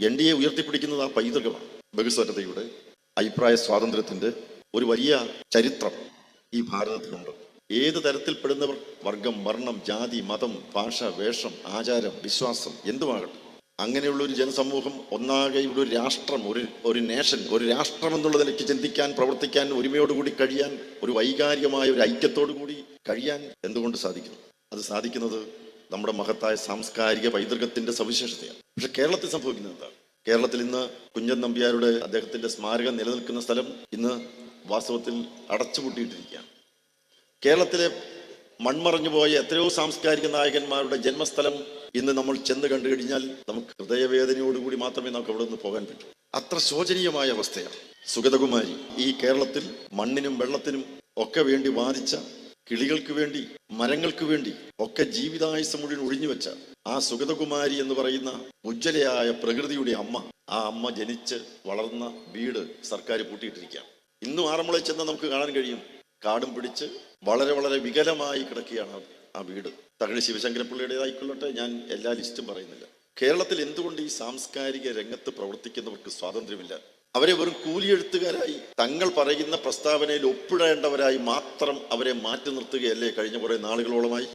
N D A ഉയർത്തിപ്പിടിക്കുന്നത് ആ പൈതൃകമാണ്. ബഹുസ്വരതയുടെ അഭിപ്രായ സ്വാതന്ത്ര്യത്തിന്റെ ഒരു വലിയ ചരിത്രം ഈ ഭാരതത്തിലുണ്ട്. ഏത് തരത്തിൽപ്പെടുന്നവർ വർഗം വർണം ജാതി മതം ഭാഷ വേഷം ആചാരം വിശ്വാസം എന്തുമാകട്ടെ അങ്ങനെയുള്ള ഒരു ജനസമൂഹം ഒന്നാകെ ഇവിടെ ഒരു രാഷ്ട്രം ഒരു ഒരു നേഷൻ ഒരു രാഷ്ട്രം എന്നുള്ള നിലയ്ക്ക് ചിന്തിക്കാൻ പ്രവർത്തിക്കാൻ ഒരുമയോടുകൂടി കഴിയാൻ ഒരു വൈകാരികമായ ഒരു ഐക്യത്തോടു കൂടി കഴിയാൻ എന്തുകൊണ്ട് സാധിക്കുന്നു? അത് സാധിക്കുന്നത് നമ്മുടെ മഹത്തായ സാംസ്കാരിക പൈതൃകത്തിന്റെ സവിശേഷതയാണ്. പക്ഷെ കേരളത്തിൽ സംഭവിക്കുന്നത് എന്താണ്? കേരളത്തിൽ ഇന്ന് കുഞ്ഞൻ നമ്പ്യാരുടെ അദ്ദേഹത്തിന്റെ സ്മാരകം നിലനിൽക്കുന്ന സ്ഥലം ഇന്ന് വാസ്തവത്തിൽ അടച്ചുപൂട്ടിയിട്ടിരിക്കുകയാണ്. കേരളത്തിലെ മൺമറഞ്ഞു പോയ എത്രയോ സാംസ്കാരിക നായകന്മാരുടെ ജന്മസ്ഥലം ഇന്ന് നമ്മൾ ചെന്ന് കണ്ടു കഴിഞ്ഞാൽ നമുക്ക് ഹൃദയവേദനയോടുകൂടി മാത്രമേ നമുക്ക് അവിടെ നിന്ന് പോകാൻ പറ്റൂ. അത്ര ശോചനീയമായ അവസ്ഥയാണ് സുഗതകുമാരി ഈ കേരളത്തിൽ മണ്ണിനും വെള്ളത്തിനും ഒക്കെ വേണ്ടി വാദിച്ച കിളികൾക്ക് വേണ്ടി മരങ്ങൾക്ക് വേണ്ടി ഒക്കെ ജീവിതായുസം മുഴുവൻ ഒഴിഞ്ഞു വെച്ച ആ സുഗതകുമാരി എന്ന് പറയുന്ന ഉജ്ജ്വലയായ പ്രകൃതിയുടെ അമ്മ. ആ അമ്മ ജനിച്ച് വളർന്ന വീട് സർക്കാർ പൂട്ടിയിട്ടിരിക്കുകയാണ്. ഇന്നും ആറന്മുളയിൽ ചെന്ന് നമുക്ക് കാണാൻ കഴിയും. കാടും പിടിച്ച് വളരെ വളരെ വികലമായി കിടക്കുകയാണ് ആ വീട്. തകഴി ശിവശങ്കരപ്പിള്ളയുടേതായിക്കൊള്ളട്ടെ ഞാൻ എല്ലാ ലിസ്റ്റും പറയുന്നില്ല. കേരളത്തിൽ എന്തുകൊണ്ട് ഈ സാംസ്കാരിക രംഗത്ത് പ്രവർത്തിക്കുന്നവർക്ക് സ്വാതന്ത്ര്യമില്ല? അവരെ വെറും കൂലിയെഴുത്തുകാരായി. തങ്ങൾ പറയുന്ന പ്രസ്താവനയിൽ ഒപ്പിടേണ്ടവരായി മാത്രം അവരെ മാറ്റി നിർത്തുകയല്ലേ കഴിഞ്ഞ കുറെ നാളുകളോളമായി?